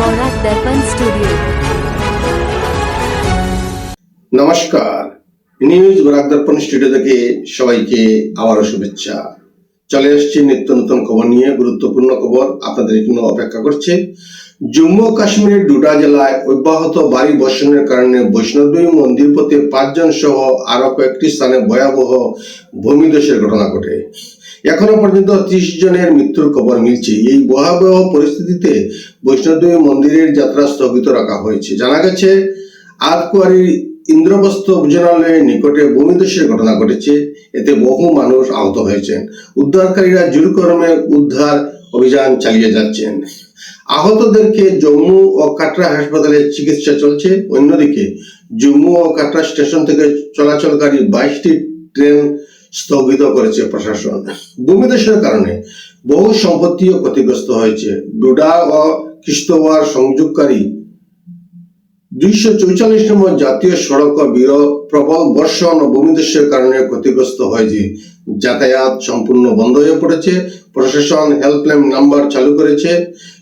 বরাক দর্পণ studio. নমস্কার। News Barak দর্পণ studio থেকে সবাইকে আবারও শুভেচ্ছা। চলে এসেছি নিত্য নতুন খবর নিয়ে, গুরুত্বপূর্ণ খবর আপনাদের জন্য অপেক্ষা করছে। জম্মু কাশ্মীরের ডুডা জেলায় অব্যাহত বাড়ি বর্ষণের কারণে বৈষ্ণবদেবী মন্দির পথে পাঁচজন সহ আরও কয়েকটি স্থানে ভয়াবহ ভূমিধসের ঘটনা ঘটে। এখনও পর্যন্ত ত্রিশ জনের মৃত্যুর খবর মিলছে। এই ভয়াবহ পরিস্থিতিতে বৈষ্ণবদেবী মন্দিরের যাত্রা স্থগিত রাখা হয়েছে। জানা গেছে, আতকুয়ারির ইন্দ্রবস্ত ভোজনালয়ের নিকটে ভূমিধসের ঘটনা ঘটেছে। এতে বহু মানুষ আহত হয়েছেন। উদ্ধারকারীরা জোরকর্মে উদ্ধার অভিযান চালিয়ে যাচ্ছেন। আহতদেরকে জম্মু ও কাটরা হাসপাতালে চিকিৎসা চলছে। অন্যদিকে, জম্মু ও কাটরা স্টেশন থেকে চলাচলকারী বাইশটি ট্রেন স্থগিত করেছে প্রশাসন। ভূমিধসের কারণে বহু সম্পত্তিও ক্ষতিগ্রস্ত হয়েছে। ডুডা ও কিস্তওয়ার সংযোগকারী দুইশো চৌচল্লিশ নম্বর জাতীয় সড়ক বীর প্রবল বর্ষণ ও কারণে ক্ষতিগ্রস্ত হয়েছে। যাতায়াত সম্পূর্ণ বন্ধ হয়ে পড়েছে। প্রশাসন হেল্পলাইন নাম্বার চালু করেছে।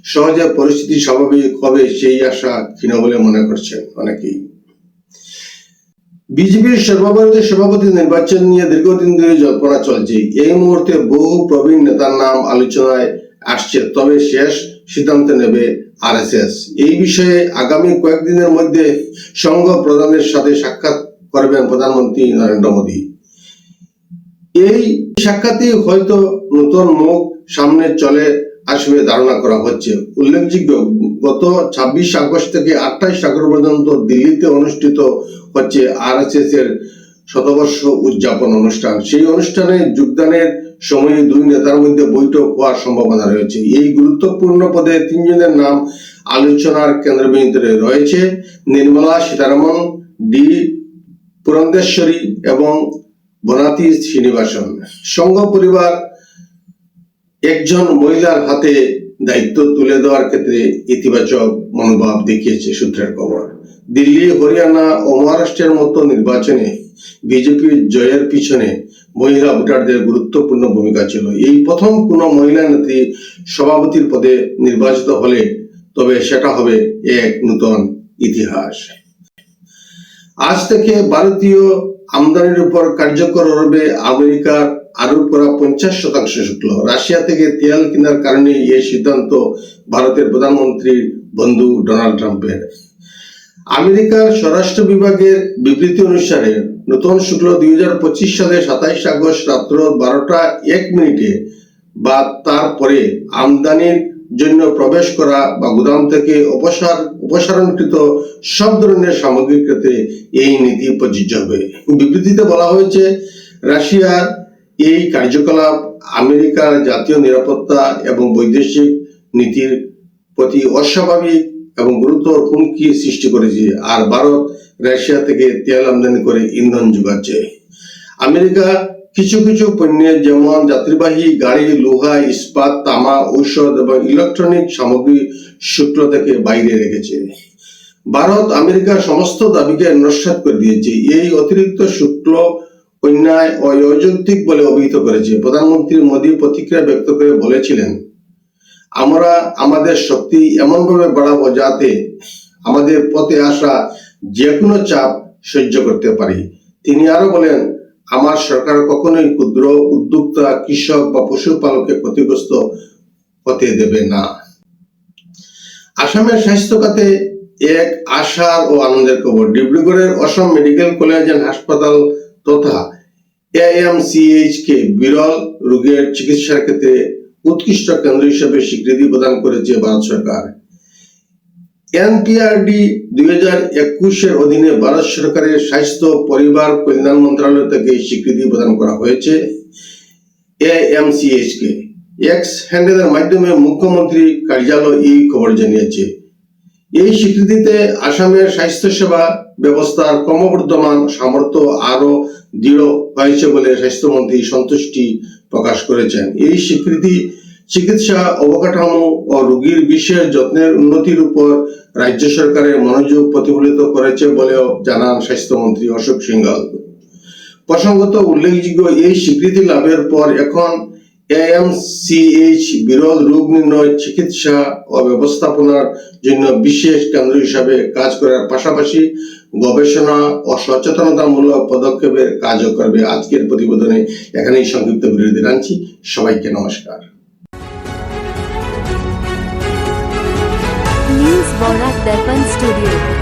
সহজে পরিস্থিতি স্বাভাবিক হবে সেই আশা ক্ষীণ বলে মনে করছেন অনেকেই। বিজেপির সর্বভারতীয় সভাপতি নির্বাচন নিয়ে দীর্ঘদিন ধরে জল্পনা চলছে। এই মুহূর্তে বহু প্রবীণ নেতার নাম আলোচনায় আসছে, তবে শেষ সিদ্ধান্ত নেবে আরএসএস। এই বিষয়ে আগামী কয়েকদিনের মধ্যে সংঘ প্রধানের সাথে সাক্ষাৎ করবেন প্রধানমন্ত্রী নরেন্দ্র মোদী। এই সাক্ষাতে হয়তো নতুন মুখ সামনে চলে আসবে ধারণা করা হচ্ছে। উল্লেখযোগ্য, গত ছাব্বিশ আগস্ট থেকে আঠাইশ আগস্ট পর্যন্ত দিল্লিতে অনুষ্ঠিত হচ্ছে আরএসএস এর শতবর্ষ উদযাপন অনুষ্ঠান। সেই অনুষ্ঠানে যোগদানের সময়ে দুই নেতার মধ্যে বৈঠক হওয়ার সম্ভাবনা রয়েছে। এই গুরুত্বপূর্ণ পদে তিনজনের নাম আলোচনার কেন্দ্রবিন্দুতে রয়েছে। নির্মলা সীতারামন, ডি পুরন্দেশ্বরী এবং বনাতি শ্রীনিবাসন। সংঘ পরিবার একজন মহিলার হাতে দায়িত্ব তুলে দেওয়ার ক্ষেত্রে ইতিবাচক মনোভাব দেখিয়েছে সূত্রের খবর। দিল্লি, হরিয়ানা ও মহারাষ্ট্রের মতো নির্বাচনে বিজেপির জয়ের পিছনে মহিলা ভোটারদের গুরুত্বপূর্ণ ভূমিকা ছিল। এই প্রথম কোনো মহিলা নেত্রী সভাপতির পদে নির্বাচিত হলে তবে সেটা হবে এক নূতন ইতিহাস। আজ থেকে ভারতীয় আমদানির উপর কার্যকর হবে আমেরিকার আরোপ করা পঞ্চাশ শতাংশ শুল্ক রাশিয়া থেকে তেল কেনার কারণে এই সিদ্ধান্ত ভারতের প্রধানমন্ত্রীর বন্ধু ডোনাল্ড ট্রাম্পের। আমেরিকার স্বরাষ্ট্র বিভাগের বিবৃতি অনুসারে, নতুন শুক্ল দুই হাজার পঁচিশ সালে সাতাইশ আগস্ট রাত্র বারোটা এক মিনিটে বা তারপরে আমদানির জন্য প্রবেশ করা বা গুদাম থেকে অপসার, অপসারণকৃত সব ধরনের সামগ্রীর ক্ষেত্রে এই নীতি প্রযোজ্য হবে। বিবৃতিতে বলা হয়েছে, রাশিয়ার এই কার্যকলাপ আমেরিকার জাতীয় নিরাপত্তা এবং বৈদেশিক নীতির প্রতি অস্বাভাবিক এবং গুরুতর হুমকি সৃষ্টি করেছে, আর ভারত রাশিয়া থেকে তেল আমদানি করে ইন্ধন যোগাচ্ছে। আমেরিকা কিছু কিছু পণ্যের যেমন যাত্রীবাহী গাড়ি, লোহা, ইস্পাত, তামা, ঔষধ এবং ইলেকট্রনিক সামগ্রী শুক্ল থেকে বাইরে রেখেছে। ভারত আমেরিকার সমস্ত দাবিকে নস্বাত করে দিয়েছে। এই অতিরিক্ত শুক্ল অন্যায় ও অযৌক্তিক বলে অভিহিত করেছে। প্রধানমন্ত্রী মোদী প্রতিক্রিয়া ব্যক্ত করে বলেছিলেন, আমরা আমাদের শক্তি এমনভাবে বাড়াবো যাতে আমাদের পথে আসা যে কোনো চাপ সহ্য করতে পারি। তিনি আরও বলেন, আমার সরকার কখনোই ক্ষুদ্র, উদ্যোক্তা, কৃষক বা পশুপালককে ক্ষতিগ্রস্ত হতে দেবে না। আসামের স্বাস্থ্য খাতে এক আশার ও আনন্দের খবর। ডিব্রুগড়ের অসম মেডিকেল কলেজ হাসপাতাল তথা এএমসিএইচ কে বিরল রোগের চিকিৎসার ক্ষেত্রে উৎকৃষ্ট কেন্দ্র হিসেবে স্বীকৃতি প্রদান করেছে ভারত সরকার। এনপিআরডি দুই অধীনে ভারত সরকারের স্বাস্থ্য, পরিবার, কল্যাণ মন্ত্রণালয় থেকে স্বীকৃতি প্রদান করা হয়েছে এক্স হ্যান্ডেলের মাধ্যমে মুখ্যমন্ত্রী কার্যালয় এই খবর জানিয়েছে। এই স্বীকৃতিতে আসামের স্বাস্থ্যসেবা ব্যবস্থার ক্রমবর্ধমান সামর্থ্য আরও দৃঢ় হয়েছে বলে স্বাস্থ্যমন্ত্রী সন্তুষ্টি প্রকাশ করেছেন। এই স্বীকৃতি, চিকিৎসা, অবকাঠামো ও রোগীর বিশেষ যত্নের উন্নতির উপর রাজ্য সরকারের মনোযোগ প্রতিফলিত করেছে বলেও জানান স্বাস্থ্যমন্ত্রী অশোক সিংহল। প্রসঙ্গত উল্লেখযোগ্য এই স্বীকৃতি লাভের পর এখন এএমসিএইচ বিরল রোগ নির্ণয় চিকিৎসা ও ব্যবস্থাপনার জন্য বিশেষ কেন্দ্র হিসাবে কাজ করার পাশাপাশি গবেষণা ও সচেতনতামূলক পদক্ষেপের কাজও করবে আজকের প্রতিবেদনে। এখানেই সংক্ষিপ্ত বিরতি টানছি সবাইকে নমস্কার। Studio.